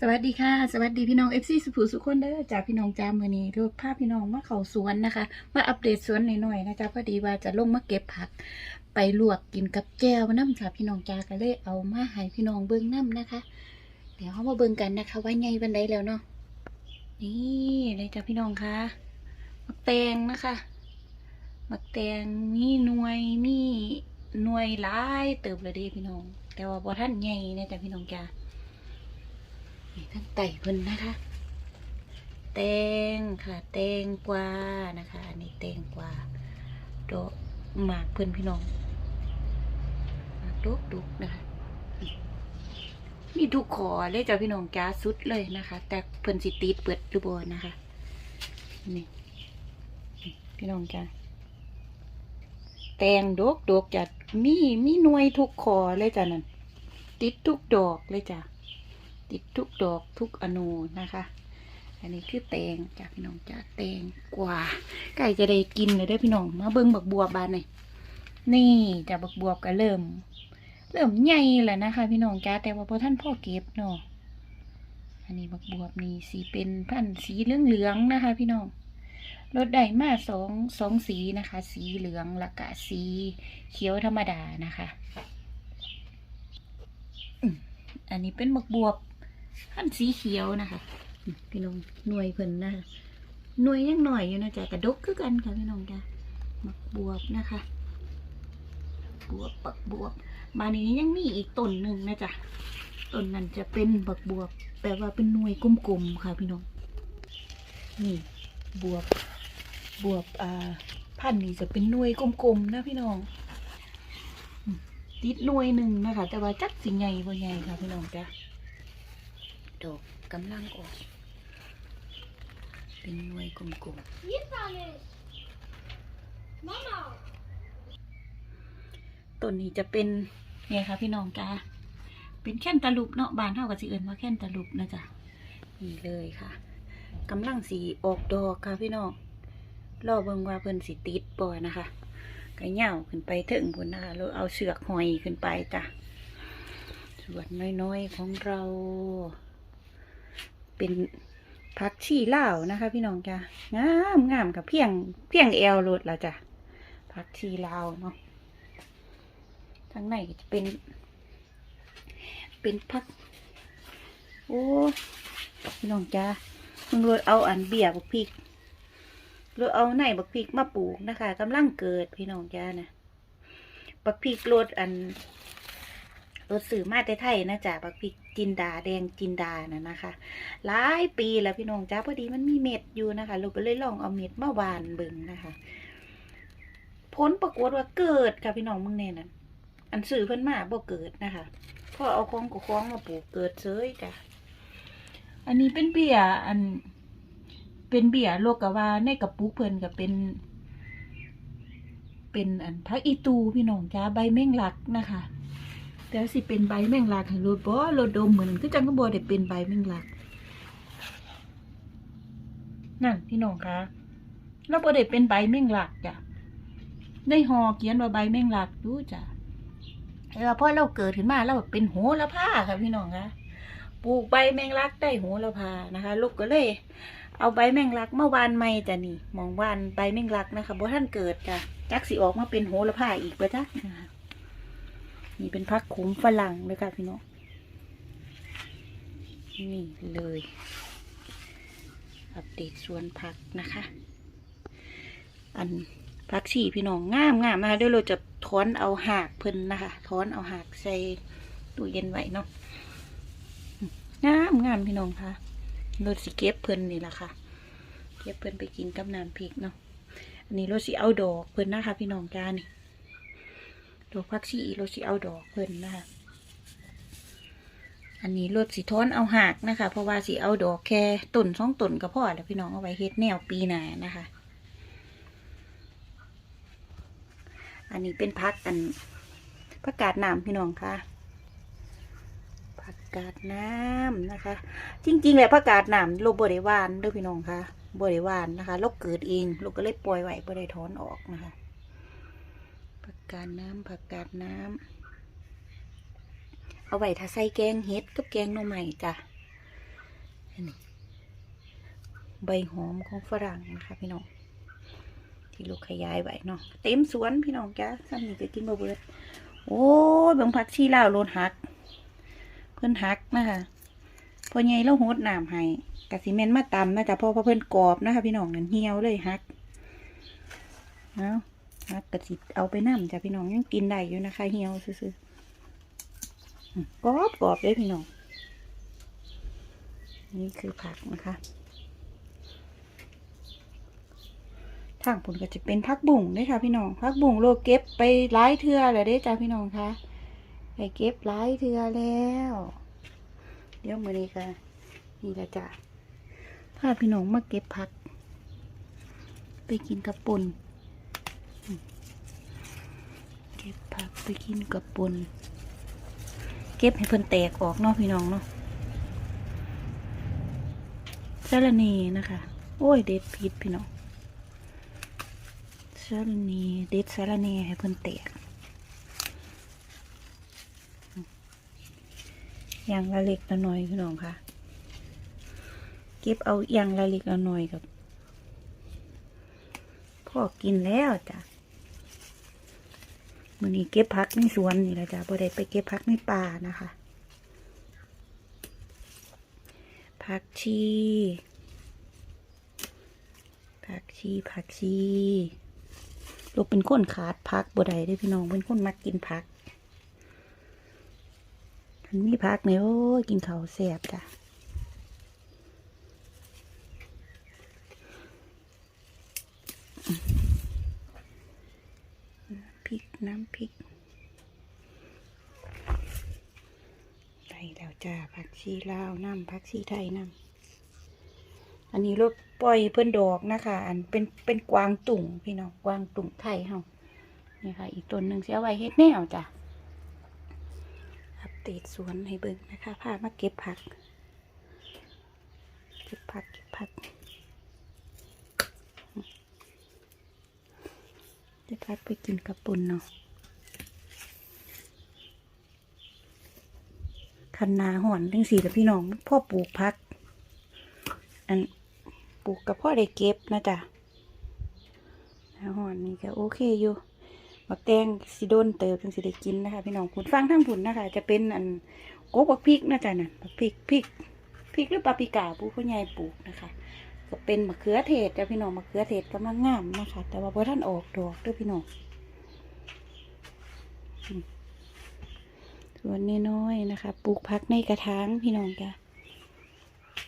สวัสดีค่ะ สวัสดีพี่น้องเอฟซีสุภูสุขคนเด้อจากพี่น้องจามมือนี้ทุกภาพพี่น้องมาเขาสวนนะคะ มาอัปเดตสวนหน่อยๆนะจ๊ะพอดีว่าจะลงมาเก็บผัก ไปลวกกินกับแจ่วน้ำค่ะพี่น้องจาก็เลยเอามาให้พี่น้องเบิ้งน้ำนะคะ เดี๋ยวเขามาเบิ้งกันนะคะ ว่าไงบันไดแล้วเนาะนี่เลยจ้ะพี่น้องคะมักแตงนะคะมักแตงมีหน่วยมีหน่วยหลายเติบเลยด้พี่น้อง แต่ว่าบ่ท่านใหญ่นะจ๊ะพี่น้องจ้า นี่ทั้งไต่เพิ่นนะคะ แตงค่ะแตงกวานะคะอันนี้แตงกวาดอกหมากเพิ่นพี่น้องหมากดุกดุกนะคะมีทุกขอเลยจ้ะพี่น้องจ้าสุดเลยนะคะ แต่เพิ่นสิติดเปิดหรือบ่นะคะนี่พี่น้องจ้าแตงดกดกจ้ะมีมีหน่วยทุกขอเลยจ้ะนั่นติดทุกดอกเลยจ้ะ ติดทุกดอกทุกอนูนะคะ อันนี้คือแตงจากพี่น้องจากแตงกว่าไก่จะได้กินเลยได้พี่น้องมาเบิ้งบักบัวบานหน่อยนี่จากบักบัวก็เริ่ม เริ่มใหญ่แล้วนะคะ พี่น้องจ้าแต่ว่าพอท่านพ่อเก็บเนาะอันนี้บักบวบนี่สีเป็นพันธ์สีเหลืองๆนะคะ พี่น้องรถได้มาสองสองสีนะคะ สีเหลืองและกะสีเขียวธรรมดานะคะอันนี้เป็นบักบวบ พันธุ์สีเขียวนะคะ พี่น้องหน่วยเพิ่นนะคะหน่วยยังหน่อยอยู่นะจ๊ะกระดกคือกันค่ะพี่น้องจ้ะมักบวบนะคะบวบปักบวบมานี้ยังมีอีกต้นหนึ่งนะจ๊ะต้นนั้นจะเป็นบักบวบแต่ว่าเป็นหน่วยกลมๆค่ะพี่น้องนี่บวบบวบอ่าพันธุ์นี้จะเป็นหน่วยกลมๆนะพี่น้องติดหน่วยหนึ่งนะคะ แต่ว่าจักสิใหญ่บ่ใหญ่ค่ะพี่น้องจ้ะ ดอกกำลังออก เป็นหน่วยกลม Jetzt alles. Mama. ๆต้นนี้จะเป็นเนี่ยค่ะพี่น้องจ้าเป็นแค่นตะลุบเนาะบานเท่ากับสิเอิญว่าแค่นตะลุบนะจ๊ะนี่เลยค่ะกำลังสีออกดอกค่ะพี่น้องรอเบิ่งว่าเพิ่นสิติดบ่นะคะก็เหย่าขึ้นไปถึงพุ่นนะคะแล้วเอาเสือกหอยขึ้นไปจ้ะส่วนน้อยๆของเรา เป็นผักชีลาวนะคะ พี่น้องจ้ะงามงามกับเพียงเพียงแอลโลดแล้วจ้ะผักชีลาวเนาะทั้งในจะเป็น เป็นผัก โอ้พี่น้องจ้าเพิ่งรดเอาอันเบียบกพริกรดเอาไหนบักพริกมาปลูกนะคะกำลังเกิดพี่น้องจ้านะบักพริกรดอัน รดสื่อมาแต่ไทยนะจ๊ะบักพริกจินดาแดงจินดานะนะคะหลายปีแล้วพี่น้องจ้าพอดีมันมีเม็ดอยู่นะคะเราก็เลยลองเอาเม็ดมาหวานเบิ่งนะคะผลปรากฏว่าเกิดค่ะพี่น้องมึงแน่นั่นอันสื่อเพิ่นมาบ่เกิดนะคะพอเอาของกับของมาปลูกเกิดเฉยจ้ะอันนี้เป็นเบี้ยอัน เป็นเบี้ยโลกะว่าในกระปุกเพิ่นก็เป็น เป็นอันพักอีตูพี่น้องจ้าใบแมงลักนะคะ แต่สิเป็นใบแมงลักให้รดบ่รดดมเหมือนคือจังก็บ่ได้เป็นใบแมงลักนั่นพี่น้องคะเราบ่ได้เป็นใบแมงลักจ้ะในหอเขียนว่าใบแมงลักดูจ้ะแต่ว่าพอเราเกิดขึ้นมาเราเป็นโหระพาค่ะพี่น้องคะปลูกใบแมงลักได้โหระพานะคะ ลูกก็เลย เอาใบแมงลักเมาวานใหม่จ้ะนี่มองวานใบแมงลักนะคะบ่ท่านเกิดจ้ะจักสิออกมาเป็นโหระพาอีกไปจ๊ะ นี่เป็นพักขุมฝรั่งเลยค่ะพี่น้องนี่เลย อัปเดตสวนผักนะคะ อันผักชีพี่น้องงามงามนะคะเดี๋ยวเราจะถอนเอาหากเพิ่นนะคะถอนเอาหากใส่ตู้เย็นไว้เนาะงามงามพี่น้องค่ะรถสิเก็บเพิ่นนี่แหละค่ะ เก็บเพิ่นไปกินกับน้ำพริกเนาะอันนี้รถสิเอาดอกเพิ่นนะคะพี่น้องจ้านี่ ดอกผักชีรถสิเอาดอกเพิ่นนะคะ อันนี้รถสีท้อนเอาหักนะคะ เพราะว่าสีเอาดอกแค่ต้นสองต้นก็พอแล้วพี่น้องเอาไว้เฮ็ดแนวปีหน้านะคะ อันนี้เป็นพักอันผักกาดน้ำพี่น้องค่ะผักกาดน้ำนะคะ จริงๆแล้วผักกาดน้ำโลบริวานด้วยพี่น้องค่ะบริวานนะคะเราเกิดเองเราก็เลยปล่อยไว้บริถอนออกนะคะ กาดน้ำผักกาดน้ำเอาไว้ถ้าใส่แกงเฮ็ดกับแกงหน่อไม้จ้ะนนี้ใบหอมของฝรั่งนะคะพี่น้องที่ลูกขยายไว้เนาะเต็มสวนพี่น้องจ้าซ้ำนี่ก็กินบ่เบิดโอ้ยเบิ่งผักชีลาวโลนหัก เพิ่นหักนะคะพอใหญ่แล้วโหดน้ำให้กะสิเมนมาตำนะจ๊ะเพราะว่าเพิ่อนกรอบนะคะพี่น้องนั่นเหี่ยวเลยหักเอา หักกะสิเอาไปน้ำจ้ะพี่น้องยังกินได้อยู่นะคะ เหี่ยวซื่อๆกรอบกรอบเลยพี่น้อง นี่คือผักนะคะ ทางผลก็จะเป็นพักบุ่งเด้ค่ะพี่น้องพักบุ่งโลเก็บไปหลายเทื่อแล้วเด้จ้าพี่น้องคะไปเก็บหลายเทื่อแล้ว เดี๋ยวมือนี้ค่ะนี่ละจ้ะพาพี่น้องมาเก็บผัก ไปกินกับปุ่นอืมเก็บผักไปกินกับปุ่นเก็บให้เพิ่นแตกออกเนาะพี่น้องเนาะสาระเนนะคะ โอ้ยเด็ดผิดพี่น้องสารเนเด็ดสารเนให้เพิ่นแตกอย่างละเล็กละน้อยพี่น้องค่ะ เก็บเอาอย่างละเล็กละน้อยกับพอกินแล้วจ้ะ มือนี้เก็บพักในสวนนี่แหละจ้ะบ่ได้ไปเก็บพักในป่านะคะผักชีผักชีผักชีลูกเป็นคนขาดพักบ่ได้ด้อพี่น้องเป็นคนมักกินผักมันมีผักเนี่ยโอ้กินเขาแซ่บจ้ะพริกน้ำพริกได้แล้วจ้าผักชีลาวน้ำผักชีไทยน้ำอันนี้รถปล่อยเพื่อนดอกนะคะ อันเป็นเป็นกวางตุ่งพี่น้องกวางตุ่งไทยเฮานี่ค่ะ อีกต้นหนึ่งเสียไว้เฮ็ดแนวจ้ะอัปเดตสวนให้เบิ่งนะคะพามาเก็บผัก เก็บผักเก็บผักเก็บผักไปกินกับปุ่นเนาะ คันนาห่อนทั้งสี่กับพี่น้องพ่อปลูกผัก อันปลูกกับพ่อได้เก็บนะจ๊ะนาหอนนี่ก็โอเคอยู่บักแตงสิโดนเติบจังสิได้กินนะคะ พี่น้องคุณฟังทั้งผุนนะคะ จะเป็นอันโกบักพริกนะจ๊ะน่ะบักพริกพริกพริกหรือปาปริกาปลูกพ่อใหญ่ปลูกนะคะก็เป็นมะเขือเทศจ้ะพี่น้องมะเขือเทศกำลังงามนะคะ แต่ว่าพอท่านออกดอกด้วยพี่น้องอืมส่ วนน้อยๆนะคะ ปลูกพักในกระถางพี่น้องจ้ะ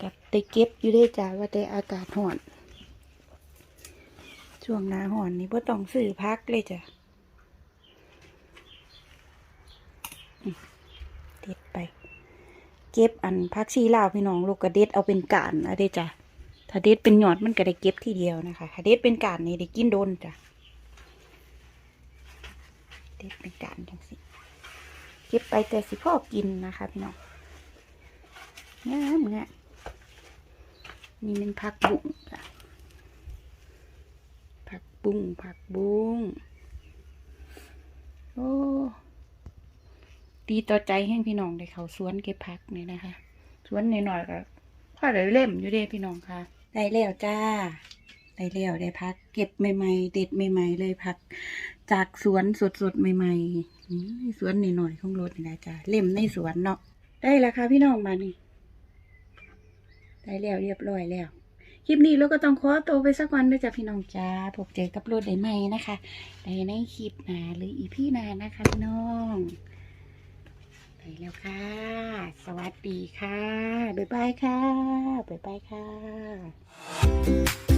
กับได้เก็บอยู่ได้จ้าว่าแต่อากาศห่อน ช่วงหน้าห่อนนี่พ่ต้องซื้อพักเลยจ้ะเด็ดไป เก็บอันพักชีลาวพี่น้องลูกกระเด็ดเอาเป็นกานอะเด้จ้ะถ้าเด็ดเป็นหยอดมันก็ได้เก็บทีเดียวนะคะถ้าเด็ดเป็นกานนี่ได้กินโดนจ้ะเด็ดเป็นกานจังสิ เก็บไปแต่สิพ่อกินนะคะพี่น้องงามงามนี่เป็นผักบุ้งจ้ะผักบุ้งผักบุ้งโอ้ดีต่อใจให้พี่น้องได้เขาสวนเก็บผักนี่นะคะสวนหน่อยๆก็พอได้เล่มอยู่เด้พี่น้องค่ะ ได้แล้วจ้า ได้แล้วได้พัก เก็บใหม่ๆ เด็ดใหม่ ๆ เลยพัก จากสวนสดๆใหม่ๆนี่สวนหน่อยๆของรถนี่แหละจ้าเล่มในสวนเนาะได้แล้วค่ะพี่น้องมานี่ได้แล้วเรียบร้อยแล้วคลิปนี้เราก็ต้องขอตัวไปสักวันด้วยจ้ะพี่น้องจ้าพบเจอกับรถได้ไหมนะคะได้ในคลิปหนาหรืออีพี่นานะคะพี่น้องไปแล้วค่ะ สวัสดีค่ะ บ๊ายบายค่ะ บ๊ายบายค่ะ